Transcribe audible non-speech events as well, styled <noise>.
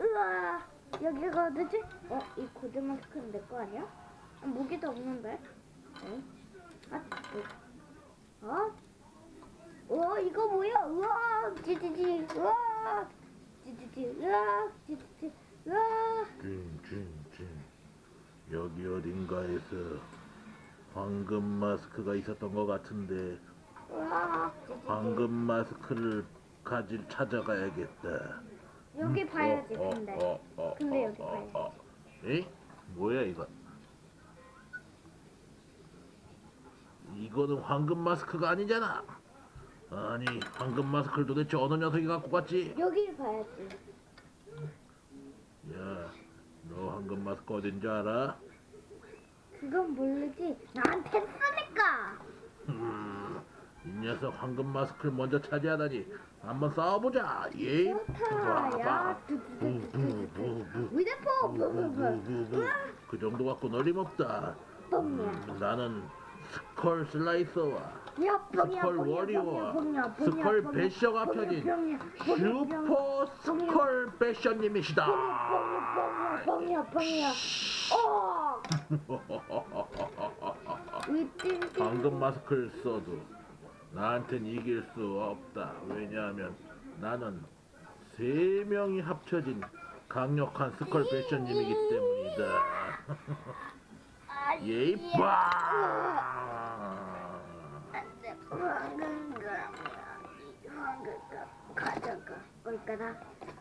으아 여기가 어디지? 어? 이 고드 마스크는 내 거 아니야? 아, 무기도 없는데? 어? 아, 뭐. 어? 어 이거 뭐야? 우와 찌찌찌 우와 찌찌찌 우와 찌찌찌 우와 찐찐찐 여기 어딘가에서 황금 마스크가 있었던 것 같은데 우와 황금 마스크를 가질 찾아가야겠다. 여기 음, 봐야지 어, 어, 근데 어, 어, 근데 어, 여기 어, 봐야지. 어. 에이? 뭐야 이거? 이거는 황금 마스크가 아니잖아. 아니 황금 마스크를 도대체 어느 녀석이 갖고 갔지? 여기 봐야지 야, 너 황금 마스크 어딘 줄 알아? 그건 모르지 나한테 쓰니까 녀석 황금 마스크를 먼저 차지하다니 한번 싸워보자. 예? 좋다 야 부부부부. 위대포 부부부 부부부부. 그 정도 갖고. 뻥이야 음, 나는 스컬 슬라이서와 스컬 뻥이야, 스컬 배셔가 뻥이야, 슈퍼 스컬 배셔님이시다. 뻥이야 어 <laughs> 방금 마스크를 써도 나한텐 이길 수 없다. 왜냐하면 나는 세 명이 합쳐진 강력한 스컬 배셔님이기 때문이다. 예이 빠! 안돼 황금 거라면 이 황금 거 가져가 올까나